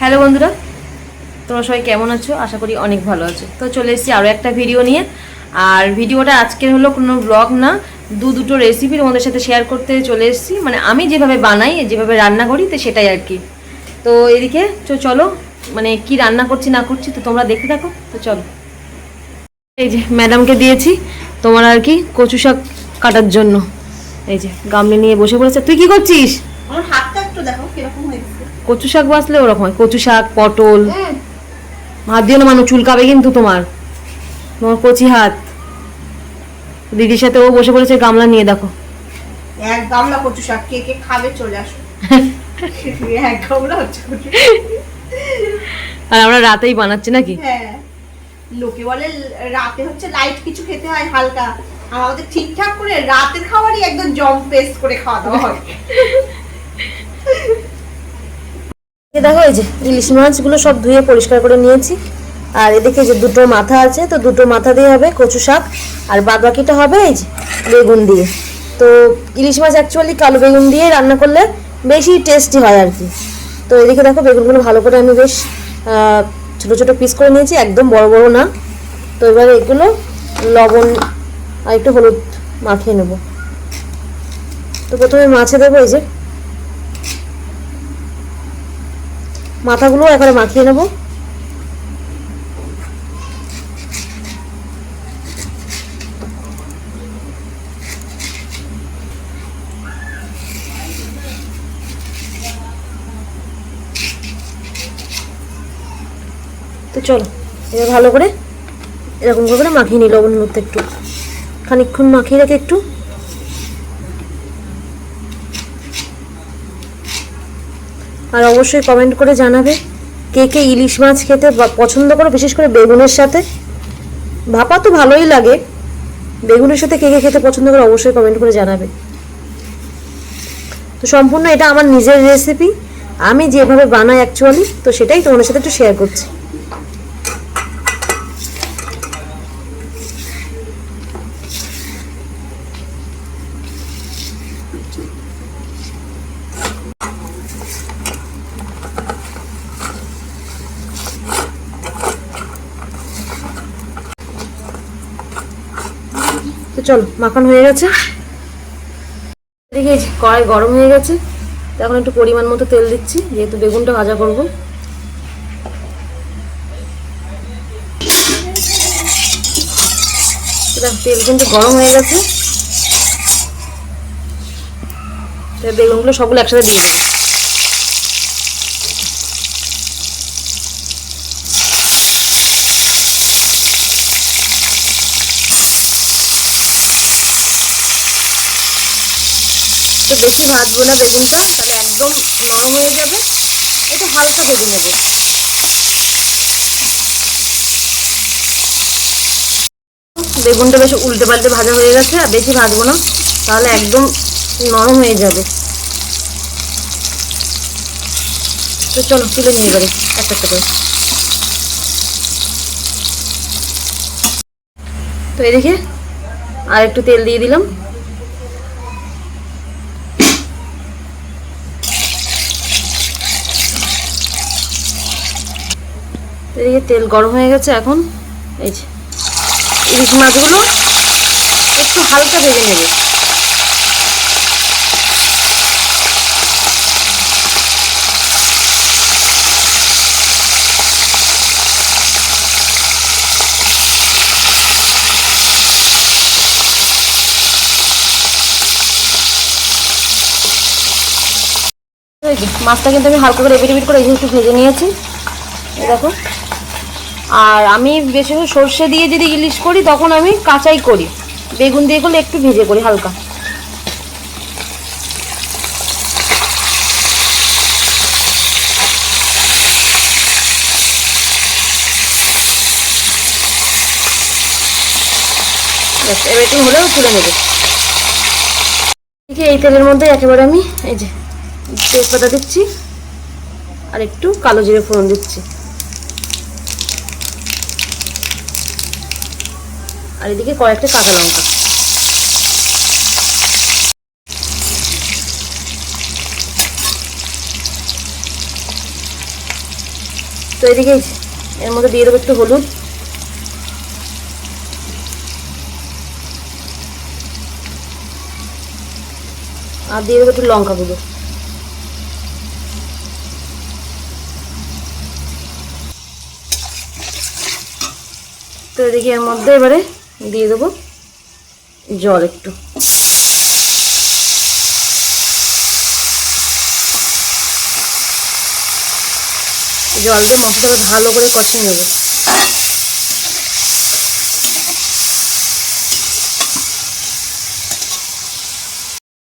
Hello বন্ধুরা, তোমরা সবাই কেমন আছো? আশা করি অনেক ভালো আছো। তো চলে এসেছি আরও একটা ভিডিও নিয়ে। আর ভিডিওটা আজকের হলো কোনো ব্লগ না, দু দুটো রেসিপি তোমাদের সাথে শেয়ার করতে চলে এসেছি। মানে আমি যেভাবে বানাই, যেভাবে রান্না করি, তো সেটাই আর কি। তো এদিকে, তো চলো মানে কি রান্না করছি, না করছি, তো তোমরা দেখে থাকো, তো চলো। এই যে ম্যাডামকে দিয়েছি, তোমার আর কি কচু শাক কাটার জন্য। এই যে গামলে নিয়ে বসে পড়েছে। তুই কি করছিস? আমার হাতটা একটু দেখো, কীরকম হয়েছে। কচু শাক বাসলে ওরকম হয়। কচু শাক পটল। হাত দিও না মানুষ চুলকাবে কিন্তু তোমার। তোমার কচি হাত। দিদির সাথে ও বসে পড়েছে গামলা নিয়ে দেখো। এক গামলা কচু শাক কে কে খাবে চলে আসো। এক গামলা আর আমরা রাতেই বানাচ্ছি নাকি? হ্যাঁ। লোকে বলে রাতে হচ্ছে লাইট কিছু খেতে হয় হালকা। আর আমাদের ঠিকঠাক করে রাতের খাবারই একদম জম পেস্ট করে খাওয়া দাওয়া হয়। দেখো, এই যে ইলিশ মাছগুলো সব ধুয়ে পরিষ্কার করে নিয়েছি। আর এদিকে যে দুটো মাথা আছে, তো দুটো মাথা দিয়ে হবে কচু শাক, আর বাদ বাকিটা হবে এই যে বেগুন দিয়ে। তো ইলিশ মাছ অ্যাকচুয়ালি কালো বেগুন দিয়ে রান্না করলে বেশি টেস্টি হয় আর কি। তো এদিকে দেখো, বেগুনগুলো ভালো করে আমি বেশ ছোটো ছোট ছোট পিস করে নিয়েছি, একদম বড় বড় না। তো এবারে এগুলো লবণ আর একটু হলুদ মাখিয়ে নেব। তো প্রথমে মাছে দেবো এই যে মাথাগুলো একবারে মাখিয়ে নেব। তো চলো, এবার ভালো করে এরকম করে মাখিয়ে নিই লবণ মধ্যে একটু। খানিকক্ষণ মাখিয়ে রেখে একটু আর অবশ্যই কমেন্ট করে জানাবে কে কে ইলিশ মাছ খেতে পছন্দ করো, বিশেষ করে বেগুনের সাথে। ভাপা তো ভালোই লাগে। বেগুনের সাথে কে কে খেতে পছন্দ করে অবশ্যই কমেন্ট করে জানাবে। তো সম্পূর্ণ এটা আমার নিজের রেসিপি আমি যেভাবে বানাই অ্যাকচুয়ালি তো সেটাই তোমাদের সাথে একটু শেয়ার করছি। তো চলো, মাখানো হয়ে গেছে। যে কড়াই গরম হয়ে গেছে। এখন একটু পরিমাণ মতো তেল দিচ্ছি, যেহেতু বেগুনটা ভাজা করব। তেল কিন্তু গরম হয়ে গেছে। বেগুনগুলো সবগুলো একসাথে দিয়ে তো বেশি ভাজবো না বেগুনটা তাহলে একদম নরম হয়ে যাবে। একটু হালকা ভেজে নেব। বেগুনটা বেশ উল্টে পাল্টে ভাজা হয়ে গেছে, আর বেশি ভাজবো না, তাহলে একদম নরম হয়ে যাবে। তো চলো, তুলে নিয়ে এবারে, একটা একটা করে। তো এদিকে আর একটু তেল দিয়ে দিলাম। এদিকে তেল গরম হয়ে গেছে এখন। এই যে, ইলিশ মাছগুলো একটু হালকা ভেজে নেবে। মাছটা কিন্তু আমি হালকা করে এপিট করে এই একটু ভেজে নিয়েছি। দেখো। আর আমি বেশি সর্ষে দিয়ে যদি ইলিশ করি তখন আমি কাঁচাই করি। বেগুন দিয়ে করলে একটু ভেজে করি হালকা। ব্যাস, একটু হলেও তুলে নেবে। এই তেলের মধ্যে একেবারে আমি এই যে তেজপাতা দিচ্ছি আর একটু কালো জিরে ফোড়ন দিচ্ছি। আর এদিকে কয়েকটা কাঁচা লঙ্কা। তো এদিকে এর মধ্যে দিয়ে দেবো একটু হলুদ। আর দিয়ে দেবো একটু লঙ্কা গুঁড়ো। তো এদিকে এর মধ্যে এবারে দিয়ে দেবো জল একটু। জল দিয়ে মশলাটা ভালো করে কষিয়ে নেব।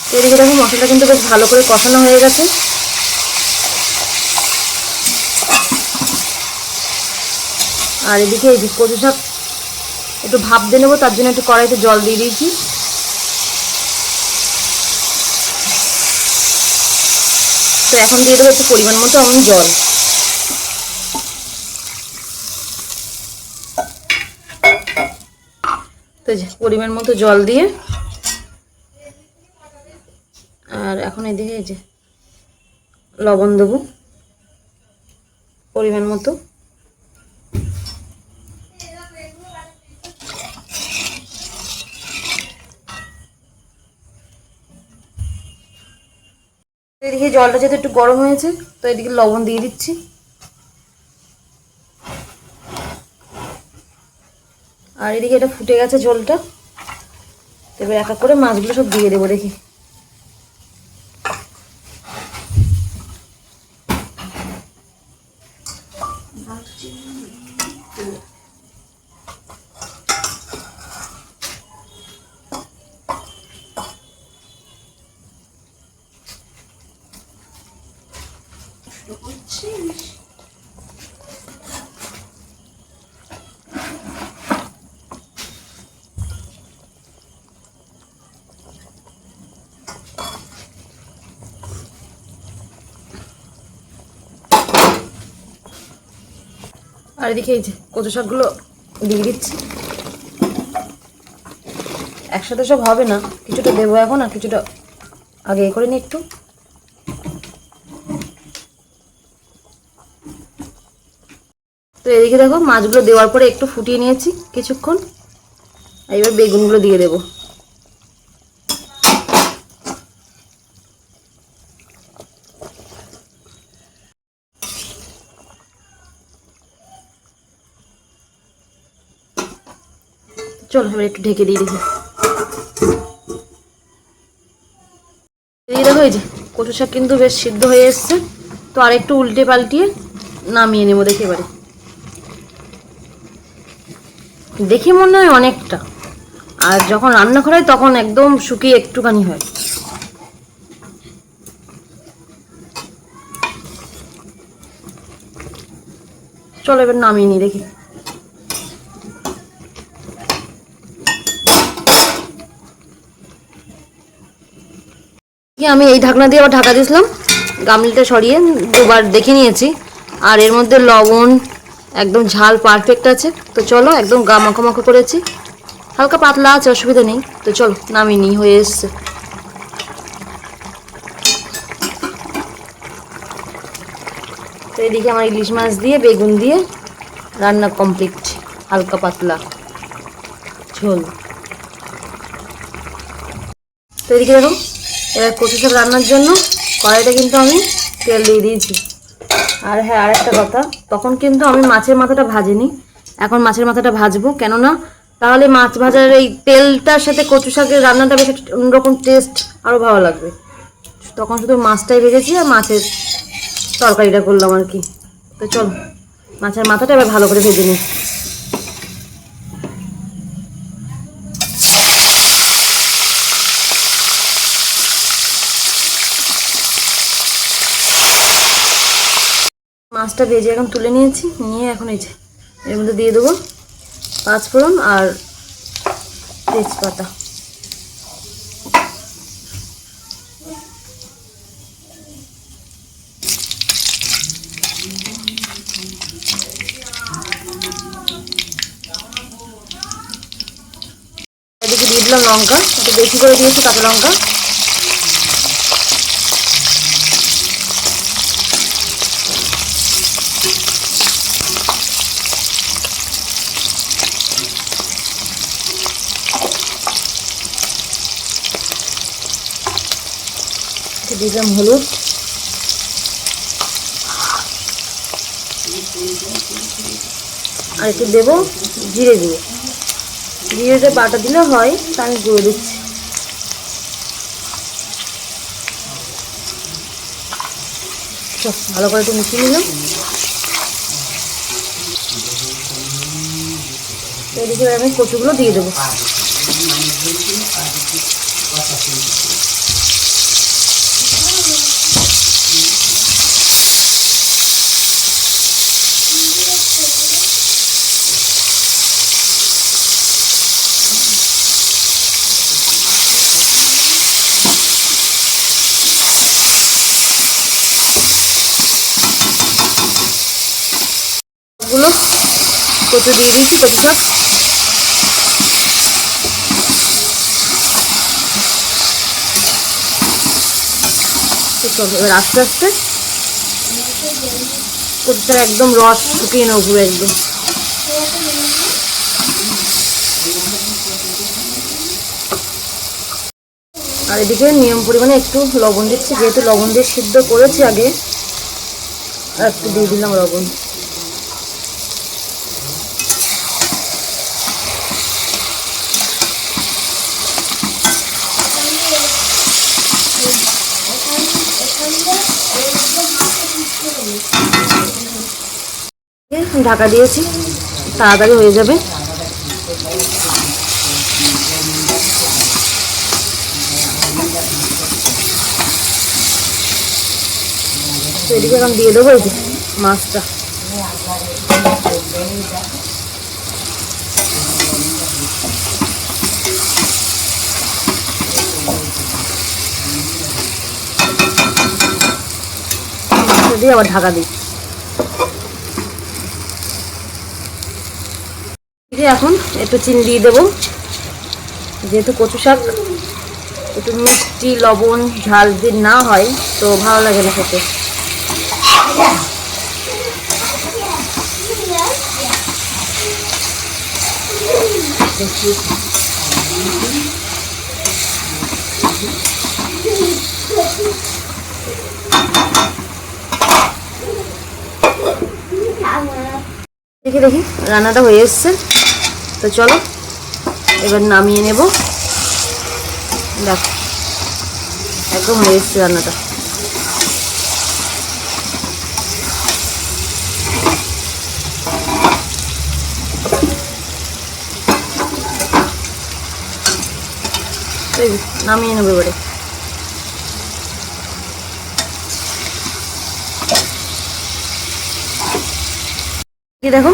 এদিকে দেখো মশলাটা কিন্তু বেশ ভালো করে কষানো হয়ে গেছে। আর এদিকে এই কচু শাক একটু ভাপ দিয়ে নেব, তার জন্য একটু কড়াইতে জল দিয়ে দিয়েছি। তো এখন দিয়ে দেবো একটু পরিমাণ মতো আমি জল। তো পরিমাণ মতো জল দিয়ে, আর এখন এদিকে যে লবণ দেবো, পরিমাণ মতো। এদিকে জলটা যেহেতু একটু গরম হয়েছে, তো এদিকে লবণ দিয়ে দিচ্ছি। আর এদিকে এটা ফুটে গেছে জলটা। এবার এক এক করে মাছগুলো সব দিয়ে দেবো দেখি। আর এদিকে এই যে কচু শাকগুলো দিয়ে দিচ্ছি। একসাথে সব হবে না, কিছুটা দেবো এখন আর কিছুটা আগে এ করে নিই একটু। তো এদিকে দেখো, মাছগুলো দেওয়ার পরে একটু ফুটিয়ে নিয়েছি কিছুক্ষণ। এবার বেগুনগুলো দিয়ে দেবো। চলো, এবার একটু ঢেকে দিয়ে দেখি। দেখো, এই যে কচু শাক কিন্তু বেশ সিদ্ধ হয়ে এসছে। তো আর একটু উল্টে পাল্টিয়ে নামিয়ে নেব দেখে এবারে। দেখে মনে হয় অনেকটা। আর যখন রান্না করা হয় তখন একদম শুকিয়ে একটুখানি হয়। চলো এবার নামিয়ে নিই, দেখি। আমি এই ঢাকনা দিয়ে আবার ঢাকা দিয়েছিলাম। গামলিটা সরিয়ে দুবার দেখে নিয়েছি। আর এর মধ্যে লবণ একদম ঝাল পারফেক্ট আছে। তো চলো একদম গা মাখো মাখো করেছি। হালকা পাতলা আছে, অসুবিধা নেই। তো চলো, নামিয়ে নিই, হয়ে এসছে। তো এদিকে আমার ইলিশ মাছ দিয়ে, বেগুন দিয়ে রান্না কমপ্লিট হালকা পাতলা। ঝোল তো এদিকে দেখো এবার কচু শাক রান্নার জন্য কড়াইটা কিন্তু আমি তেল দিয়ে দিয়েছি। আর হ্যাঁ আর একটা কথা। তখন কিন্তু আমি মাছের মাথাটা ভাজিনি। এখন মাছের মাথাটা ভাজবো। কেননা তাহলে মাছ ভাজার এই তেলটার সাথে কচু শাকের রান্নাটা বেশ অন্যরকম টেস্ট আরও ভালো লাগবে। তখন শুধু মাছটাই ভেজেছি আর মাছের তরকারিটা করলাম আর কি। তো চল, মাছের মাথাটা এবার ভালো করে ভেজে নিই। মাছটা ভেজে এখন তুলে নিয়েছি, নিয়ে এখন এই যে এর মধ্যে দিয়ে দেবো পাঁচফোড়ন আর তেজপাতা। দিয়ে দিলাম লঙ্কা, একটু বেশি করে দিয়েছি কাঁচা লঙ্কা। দিলাম হলুদ। আর একটু দেবো জিরে গুঁড়ো। জিরেটা বাটা দিলে হয়, তা আমি গুঁড়ো দিচ্ছি। ভালো করে একটু মিশিয়ে নিলাম। এদিকে আমি কচুগুলো দিয়ে দেবো। কচু দিয়ে দিয়েছি চলো, এবার আস্তে আস্তে কচু একদম রস শুকিয়ে নেব পুরো একদম। আর এদিকে নিয়ম পরিমাণে একটু লবণ দিচ্ছি, যেহেতু লবণ দিয়ে সিদ্ধ করেছি আগে, আর একটু দিয়ে দিলাম লবণ। ঢাকা দিয়েছি তাড়াতাড়ি হয়ে যাবে। এদিকে এখন দিয়ে দেবো মাছটা। দিয়ে আবার ঢাকা দিই। এখন একটু চিনি দিয়ে দেবো। যেহেতু কচু শাক, একটু মিষ্টি, লবণ, ঝাল যদি না হয়, তো ভালো লাগে না খেতে। দেখি দেখি রান্নাটা হয়ে এসছে। তো চলো, এবার নামিয়ে নেব। দেখ, একদম হয়ে এসছে রান্নাটা। নামিয়ে নেব এবারে। কি দেখো?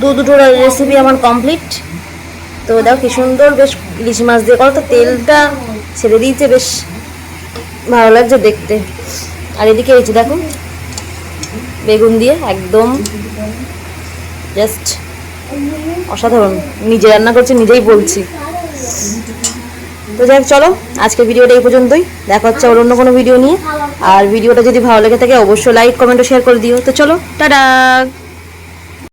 দু দুটো রেসিপি আমার কমপ্লিট তো দেখো কি সুন্দর বেশ ইলিশ মাছ দিয়ে করো তো তেলটা ছেড়ে দিয়েছে, বেশ ভালো লাগছে দেখতে। আর এদিকে এই দেখো, বেগুন দিয়ে একদম জাস্ট অসাধারণ। নিজে রান্না করছি, নিজেই বলছি। তো যাই চলো, আজকের ভিডিওটা এই পর্যন্তই। দেখা হচ্ছে আবার অন্য কোনো ভিডিও নিয়ে। আর ভিডিওটা যদি ভালো লেগে থাকে, অবশ্যই লাইক কমেন্ট ও শেয়ার করে দিও। তো চলো, টাটা!